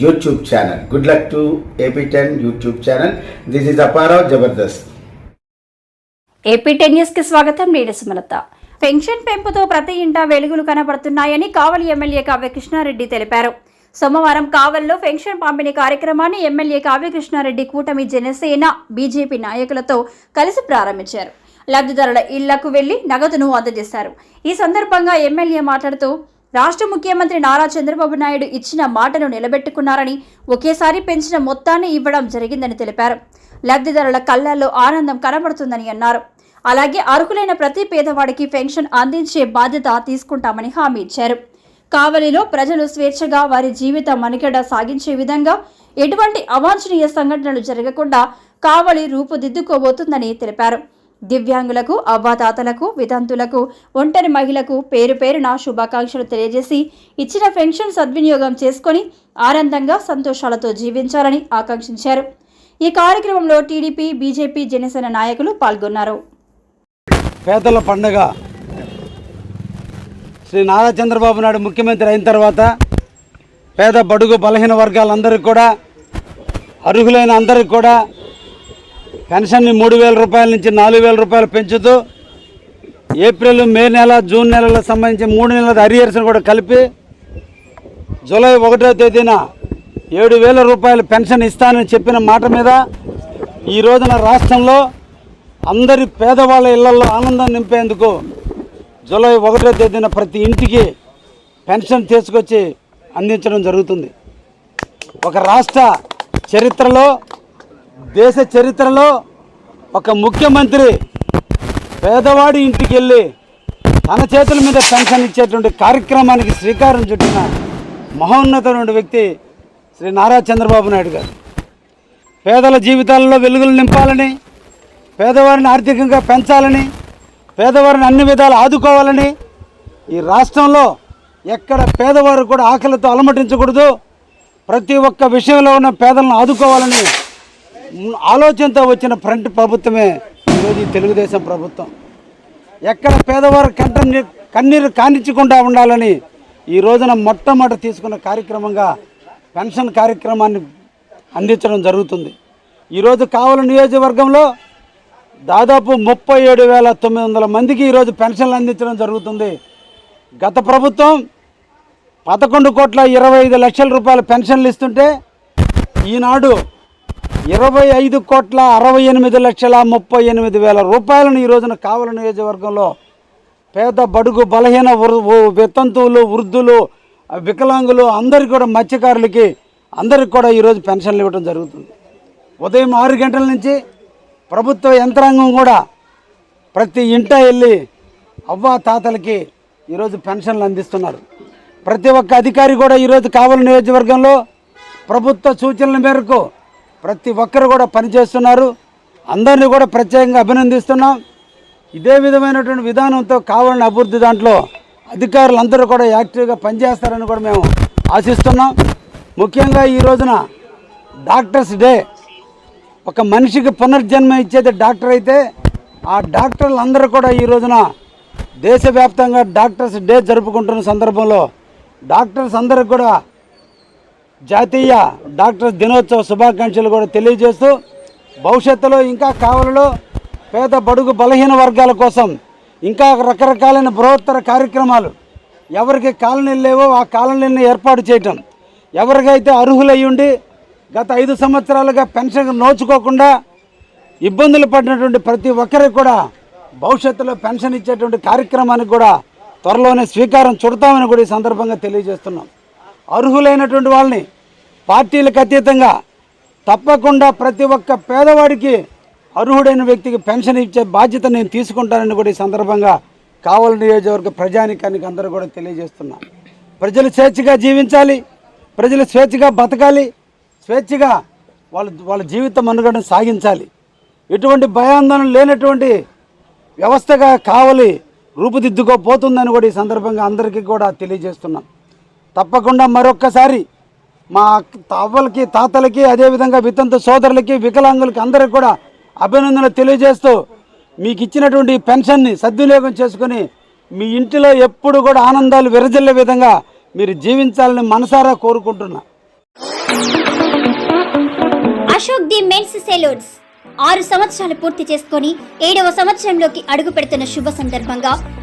YouTube channel good luck to AP ten YouTube channel this is Apparao Jabardasth AP ten న్యూస్కి స్వాగతం. నేను Sumalatha. Pension పెంపుతో ప్రతి ఇంటా వెలుగులు కనబడుతున్నాయని కావలి ఎమ్మెల్యే కావ్య కృష్ణారెడ్డి తెలిపారు. సోమవారం కావల్లో పెన్షన్ పంపిణీ కార్యక్రమాన్ని ఎమ్మెల్యే కావ్యకృష్ణారెడ్డి కూటమి జనసేన బీజేపీ నాయకులతో కలిసి ప్రారంభించారు. లబ్ధిదారుల ఇళ్ళకు వెళ్ళి నగదును అందజేశారు. ఈ సందర్భంగా ఎమ్మెల్యే మాట్లాడుతూ రాష్ట్ర ముఖ్యమంత్రి నారా చంద్రబాబు నాయుడు ఇచ్చిన మాటను నిలబెట్టుకున్నారని ఒకేసారి పెంచిన మొత్తాన్ని ఇవ్వడం జరిగిందని తెలిపారు. లబ్ధిదారుల కళ్ళల్లో ఆనందం కనబడుతుందని అన్నారు. అలాగే అర్హులైన ప్రతి పేదవాడికి పెన్షన్ అందించే బాధ్యత తీసుకుంటామని హామీ ఇచ్చారు. కావలిలో ప్రజలు స్వేచ్ఛగా వారి జీవిత మనుగడ సాగించే విధంగా ఎటువంటి అవాంఛనీయ సంఘటనలు జరగకుండా కావలి రూపుదిద్దుకోబోతుందని తెలిపారు. దివ్యాంగులకు అవ్వాతాతలకు వితంతులకు ఒంటరి మహిళకు పేరు పేరున శుభాకాంక్షలు తెలియజేసి ఇచ్చిన పెన్షన్ సద్వినియోగం చేసుకొని ఆనందంగా సంతోషాలతో జీవించాలని ఆకాంక్షించారు. ఈ కార్యక్రమంలో టీడీపీ బీజేపీ జనసేన నాయకులు పాల్గొన్నారు. పేదల పండుగ శ్రీ నారా చంద్రబాబు నాయుడు ముఖ్యమంత్రి అయిన తర్వాత పేద బడుగు బలహీన వర్గాలందరికీ కూడా అర్హులైన అందరికీ కూడా పెన్షన్ని మూడు వేల రూపాయల నుంచి నాలుగు వేల రూపాయలు పెంచుతూ ఏప్రిల్ మే నెల జూన్ నెలలకు సంబంధించి మూడు నెలల అరియర్స్ని కూడా కలిపి జూలై ఒకటో తేదీన ఏడు వేల రూపాయలు పెన్షన్ ఇస్తానని చెప్పిన మాట మీద ఈ రోజున రాష్ట్రంలో అందరి పేదవాళ్ళ ఇళ్ళలో ఆనందం నింపేందుకు జూలై ఒకటో తేదీన ప్రతి ఇంటికి పెన్షన్ తీసుకొచ్చి అందించడం జరుగుతుంది. ఒక రాష్ట్ర చరిత్రలో దేశ చరిత్రలో ఒక ముఖ్యమంత్రి పేదవాడి ఇంటికి వెళ్ళి తన చేతుల మీద పెన్షన్ ఇచ్చేటువంటి కార్యక్రమానికి శ్రీకారం చుట్టిన మహోన్నతమైన వ్యక్తి శ్రీ నారా చంద్రబాబు నాయుడు గారు. పేదల జీవితాలలో వెలుగులు నింపాలని పేదవారిని ఆర్థికంగా పెంచాలని పేదవారిని అన్ని విధాలు ఆదుకోవాలని ఈ రాష్ట్రంలో ఎక్కడ పేదవారు కూడా ఆకలితో అలమటించకూడదు. ప్రతి ఒక్క విషయంలో ఉన్న పేదలను ఆదుకోవాలని ఆలోచనతో వచ్చిన ఫ్రంట్ ప్రభుత్వమే ఈరోజు తెలుగుదేశం ప్రభుత్వం. ఎక్కడ పేదవారు కంట కన్నీరు కానిచ్చకుండా ఉండాలని ఈ రోజున మొట్టమొదటి తీసుకున్న కార్యక్రమంగా పెన్షన్ కార్యక్రమాన్ని అందించడం జరుగుతుంది. ఈరోజు కావల నియోజకవర్గంలో దాదాపు ముప్పై ఏడు వేల తొమ్మిది వందల మందికి ఈరోజు పెన్షన్లు అందించడం జరుగుతుంది. గత ప్రభుత్వం పదకొండు కోట్ల ఇరవై ఐదు లక్షల రూపాయల పెన్షన్లు ఇస్తుంటే ఈనాడు ఇరవై ఐదు కోట్ల అరవై ఎనిమిది లక్షల ముప్పై ఎనిమిది వేల రూపాయలను ఈ రోజున కావల నియోజకవర్గంలో పేద బడుగు బలహీన వృ- వితంతువులు వృద్ధులు వికలాంగులు అందరికీ కూడా మత్స్యకారులకి అందరికి కూడా ఈరోజు పెన్షన్లు ఇవ్వడం జరుగుతుంది. ఉదయం ఆరు గంటల నుంచి ప్రభుత్వ యంత్రాంగం కూడా ప్రతి ఇంట వెళ్ళి అవ్వ తాతలకి ఈరోజు పెన్షన్లు అందిస్తున్నారు. ప్రతి ఒక్క అధికారి కూడా ఈరోజు కావలి నియోజకవర్గంలో ప్రభుత్వ సూచనల మేరకు ప్రతి ఒక్కరు కూడా పనిచేస్తున్నారు. అందరినీ కూడా ప్రత్యేకంగా అభినందిస్తున్నాం. ఇదే విధమైనటువంటి విధానంతో కావాలని అభివృద్ధి దాంట్లో అధికారులందరూ కూడా యాక్టివ్గా పనిచేస్తారని కూడా మేము ఆశిస్తున్నాం. ముఖ్యంగా ఈ రోజున డాక్టర్స్ డే. ఒక మనిషికి పునర్జన్మ ఇచ్చేది డాక్టర్ అయితే ఆ డాక్టర్లు అందరూ కూడా ఈ రోజున దేశవ్యాప్తంగా డాక్టర్స్ డే జరుపుకుంటున్న సందర్భంలో డాక్టర్స్ అందరికి కూడా జాతీయ డాక్టర్స్ దినోత్సవ శుభాకాంక్షలు కూడా తెలియజేస్తూ భవిష్యత్తులో ఇంకా కావాలలో పేద బడుగు బలహీన వర్గాల కోసం ఇంకా రకరకాలైన బృహత్తర కార్యక్రమాలు ఎవరికి కాలనీలు లేవో ఆ కాలనీలను ఏర్పాటు చేయటం. ఎవరికైతే అర్హులయ్యుండి గత ఐదు సంవత్సరాలుగా పెన్షన్ నోచుకోకుండా ఇబ్బందులు పడినటువంటి ప్రతి ఒక్కరికి కూడా భవిష్యత్తులో పెన్షన్ ఇచ్చేటువంటి కార్యక్రమానికి కూడా త్వరలోనే స్వీకారం చుడతామని కూడా ఈ సందర్భంగా తెలియజేస్తున్నాం. అర్హులైనటువంటి వాళ్ళని పార్టీలకు అతీతంగా తప్పకుండా ప్రతి ఒక్క పేదవాడికి అర్హుడైన వ్యక్తికి పెన్షన్ ఇచ్చే బాధ్యత నేను తీసుకుంటానని కూడా ఈ సందర్భంగా కావలి నియోజకవర్గ ప్రజానికానికి అందరూ కూడా తెలియజేస్తున్నా. ప్రజలు స్వేచ్ఛగా జీవించాలి ప్రజలు స్వేచ్ఛగా బతకాలి స్వేచ్ఛగా వాళ్ళ వాళ్ళ జీవితం మనుగడను సాగించాలి. ఎటువంటి భయాందోళన లేనటువంటి వ్యవస్థగా కావలి రూపుదిద్దుకోపోతుందని కూడా ఈ సందర్భంగా అందరికీ కూడా తెలియజేస్తున్నాం. తప్పకుండా మరొక్కసారి మా అవ్వలకి తాతలకి అదేవిధంగా వితంతు సోదరులకి వికలాంగులకి అందరికి కూడా అభినందనలు తెలియజేస్తూ మీకు ఇచ్చినటువంటి పెన్షన్ని సద్వినియోగం చేసుకొని మీ ఇంటిలో ఎప్పుడు కూడా ఆనందాలు విరజిల్లే విధంగా మీరు జీవించాలని మనసారా కోరుకుంటున్నా. Ashok the men's salons. ఆరు సంవత్సరాలు పూర్తి చేసుకొని ఏడవ సంవత్సరంలోకి అడుగు పెడుతున్న శుభ సందర్భంగా